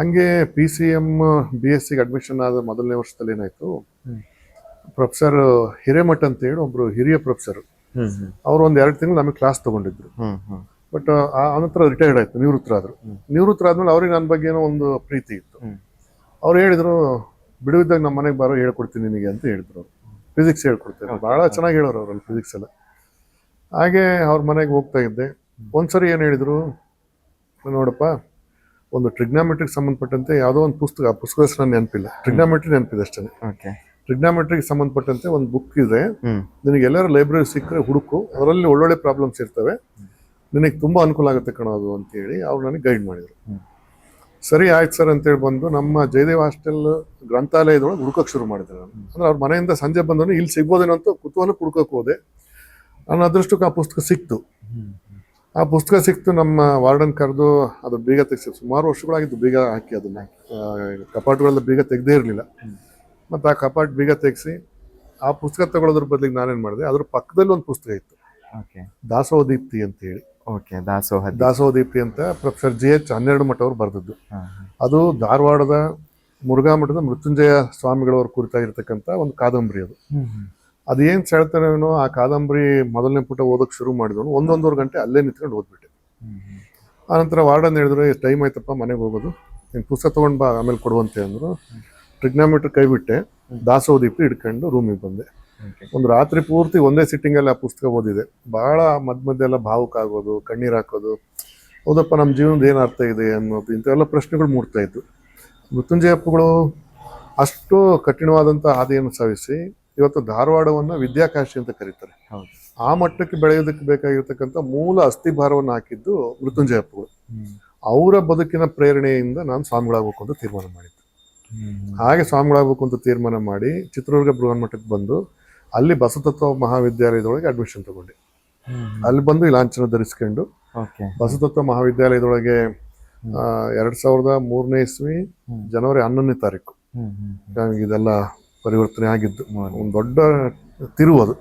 ಹಂಗೆ P C M B S ಸಿಗೆ admission ಆದ ಮೊದಲನೇ ವರ್ಷದಲ್ಲಿ ಏನಾಯ್ತು? ಪ್ರೊಫೆಸರ್ ಹಿರೇಮಠ್ ಅಂತ ಹೇಳಿ ಒಬ್ರು ಹಿರಿಯ ಪ್ರೊಫೆಸರ್. ಅವರು ಒಂದು ಎರಡು ತಿಂಗಳು ನಮಗೆ ಕ್ಲಾಸ್ ತಗೊಂಡಿದ್ರು. ಬಟ್ ಆನಂತರ ರಿಟೈರ್ಡ್ ಆಯ್ತು ನಿವೃತ್ತರಾದ್ರು. ನಿವೃತ್ತರ ಆದ್ಮೇಲೆ ಅವ್ರಿಗೆ ನನ್ನ ಬಗ್ಗೆ ಏನೋ ಒಂದು ಪ್ರೀತಿ ಇತ್ತು. ಅವ್ರು ಹೇಳಿದ್ರು ಬಿಡುವಿದ್ದಾಗ ನಮ್ಮ ಮನೆಗೆ ಬಾರೋ ಹೇಳ್ಕೊಡ್ತೀನಿ ನಿನಗೆ ಅಂತ ಹೇಳಿದ್ರು ಅವರು. ಫಿಸಿಕ್ಸ್ ಹೇಳ್ಕೊಡ್ತಾರೆ. ಬಹಳ ಚೆನ್ನಾಗಿ ಹೇಳೋರು ಅವ್ರಲ್ಲಿ ಫಿಸಿಕ್ಸ್ ಎಲ್ಲ. ಹಾಗೆ ಅವ್ರ ಮನೆಗೆ ಹೋಗ್ತಾ ಇದ್ದೆ. ಒಂದ್ಸರಿ ಏನು ಹೇಳಿದ್ರು ನೋಡಪ್ಪ ಒಂದು ಟ್ರಿಗ್ನಾಮೆಟ್ರಿಗೆ ಸಂಬಂಧಪಟ್ಟಂತೆ ಯಾವುದೋ ಒಂದು ಪುಸ್ತಕ ಆ ಪುಸ್ತಕದ ಹೆಸರು ನೆನಪಿಲ್ಲ. ಟ್ರಿಗ್ನಾಮೆಟ್ರಿ ನೆನಪಿದೆ ಅಷ್ಟೇ. ಟ್ರಿಗ್ನಾಮೆಟ್ರಿಗೆ ಸಂಬಂಧಪಟ್ಟಂತೆ ಒಂದು ಬುಕ್ ಇದೆ. ನಿನಗೆ ಎಲ್ಲರೂ ಲೈಬ್ರರಿ ಸಿಕ್ಕರೆ ಹುಡುಕು ಅದರಲ್ಲಿ ಒಳ್ಳೊಳ್ಳೆ ಪ್ರಾಬ್ಲಮ್ಸ್ ಇರ್ತವೆ. ನಿನಗೆ ತುಂಬ ಅನುಕೂಲ ಆಗುತ್ತೆ ಕಣೋದು ಅಂತೇಳಿ ಅವ್ರು ನನಗೆ ಗೈಡ್ ಮಾಡಿದರು. ಸರಿ ಆಯ್ತು ಸರ್ ಅಂತೇಳಿ ಬಂದು ನಮ್ಮ ಜಯದೇವ್ ಹಾಸ್ಟೆಲ್ ಗ್ರಂಥಾಲಯದೊಳಗೆ ಹುಡುಕಕ್ಕೆ ಶುರು ಮಾಡಿದೆ ನಾನು ಅಂದ್ರೆ ಅವ್ರ ಮನೆಯಿಂದ ಸಂಜೆ ಬಂದವನು ಇಲ್ಲಿ ಸಿಗ್ಬೋದೇನೋ ಅಂತ ಕುತೂಹಲ ಹುಡುಕೋಕೆ ಹೋದೆ. ನನ್ನ ಅದೃಷ್ಟಕ್ಕೆ ಆ ಪುಸ್ತಕ ಸಿಕ್ತು. ಆ ಪುಸ್ತಕ ಸಿಕ್ತು ನಮ್ಮ ವಾರ್ಡನ್ ಕರೆದು ಅದು ಬೀಗ ತೆಗ್ಸಿ ಸುಮಾರು ವರ್ಷಗಳಾಗಿದ್ದು ಬೀಗ ಹಾಕಿ ಅದನ್ನ. ಕಪಾಟುಗಳೆಲ್ಲ ಬೀಗ ತೆಗ್ದೇ ಇರಲಿಲ್ಲ. ಮತ್ತು ಆ ಕಪಾಟ್ ಬೀಗ ತೆಗ್ಸಿ ಆ ಪುಸ್ತಕ ತಗೊಳ್ಳೋದ್ರ ಬದಲಿಗೆ ನಾನೇನು ಮಾಡಿದೆ ಅದ್ರ ಪಕ್ಕದಲ್ಲಿ ಒಂದು ಪುಸ್ತಕ ಇತ್ತು. ಓಕೆ. ದಾಸೋಹ ದೀಪ್ತಿ ಅಂತ ಹೇಳಿ ಓಕೆ ದಾಸೋಹ ದಾಸೋಹ ದೀಪ್ತಿ ಅಂತ ಪ್ರೊಫೆಸರ್ ಜಿ ಎಚ್ ಹನ್ನೆರಡು ಮಠ ಅವರು ಬರೆದದ್ದು. ಅದು ಧಾರವಾಡದ ಮುರುಘಾ ಮಠದ ಮೃತ್ಯುಂಜಯ ಸ್ವಾಮಿಗಳವ್ರ ಕುರಿತಾಗಿರ್ತಕ್ಕಂಥ ಒಂದು ಕಾದಂಬರಿ ಅದು. ಹ್ಮ್ ಏನು ಅದೇನು ಸೆಳ್ತಾನೇನೋ ಆ ಕಾದಂಬರಿ ಮೊದಲನೇ ಪುಟ ಓದೋಕೆ ಶುರು ಮಾಡಿದವನು ಒಂದೊಂದೂವರೆ ಗಂಟೆ ಅಲ್ಲೇ ನಿಂತ್ಕೊಂಡು ಓದ್ಬಿಟ್ಟೆ. ಆನಂತರ ವಾರ್ಡನ್ ಹೇಳಿದ್ರು ಟೈಮ್ ಆಯ್ತಪ್ಪ ಮನೆಗೆ ಹೋಗೋದು. ನೀನು ಪುಸ್ತಕ ತೊಗೊಂಡು ಬಾ ಆಮೇಲೆ ಕೊಡುವಂತೆ ಅಂದರು. ಟ್ರಿಗ್ನಾಮೀಟ್ರ್ ಕೈ ಬಿಟ್ಟೆ ದಾಸೋಹ ಇಟ್ಕೊಂಡು ಹಿಡ್ಕೊಂಡು ರೂಮಿಗೆ ಬಂದೆ. ಒಂದು ರಾತ್ರಿ ಪೂರ್ತಿ ಒಂದೇ ಸಿಟ್ಟಿಂಗಲ್ಲಿ ಆ ಪುಸ್ತಕ ಓದಿದೆ. ಭಾಳ ಮಧ್ಯ ಮಧ್ಯೆ ಎಲ್ಲ ಭಾವುಕ ಆಗೋದು ಕಣ್ಣೀರು ಹಾಕೋದು. ಹೌದಪ್ಪ ನಮ್ಮ ಜೀವನದ ಏನು ಅರ್ಥ ಇದೆ ಅನ್ನೋದು ಇಂಥವೆಲ್ಲ ಪ್ರಶ್ನೆಗಳು ಮೂಡ್ತಾಯಿತ್ತು ಮೃತ್ಯುಂಜಯಪ್ಪಗಳು ಅಷ್ಟು ಕಠಿಣವಾದಂಥ ಹಾದಿಯನ್ನು ಸವಿಸಿ ಇವತ್ತು ಧಾರವಾಡವನ್ನು ವಿದ್ಯಾಕಾಶಿ ಅಂತ ಕರೀತಾರೆ. ಆ ಮಟ್ಟಕ್ಕೆ ಬೆಳೆಯೋದಕ್ಕೆ ಬೇಕಾಗಿರ್ತಕ್ಕಂಥ ಮೂಲ ಅಸ್ಥಿಭಾರವನ್ನು ಹಾಕಿದ್ದು ಮೃತ್ಯುಂಜಯಪ್ಪಗಳು. ಅವರ ಬದುಕಿನ ಪ್ರೇರಣೆಯಿಂದ ನಾನು ಸ್ವಾಮಿಗಳಾಗಬೇಕು ಅಂತ ತೀರ್ಮಾನ ಮಾಡಿದ್ದೆ. ಹಾಗೆ ಸ್ವಾಮಿಗಳಾಗಬೇಕು ಅಂತ ತೀರ್ಮಾನ ಮಾಡಿ ಚಿತ್ರದುರ್ಗ ಬೃಹನ್ಮಠಕ್ಕೆ ಬಂದು ಅಲ್ಲಿ ಬಸತತ್ವ ಮಹಾವಿದ್ಯಾಲಯದೊಳಗೆ ಅಡ್ಮಿಷನ್ ತಗೊಂಡೆ. ಅಲ್ಲಿ ಬಂದು ಈ ಲಾಂಛನ ಧರಿಸ್ಕೊಂಡು ಬಸತತ್ವ ಮಹಾವಿದ್ಯಾಲಯದೊಳಗೆ ಎರಡ್ ಸಾವಿರದ ಮೂರನೇ ಇಸ್ವಿ ಜನವರಿ ಹನ್ನೊಂದನೇ ತಾರೀಕು. ಇದೆಲ್ಲ ಪರಿವರ್ತನೆ ಆಗಿದ್ದು ಒಂದು ದೊಡ್ಡ ತಿರುವು ಅದು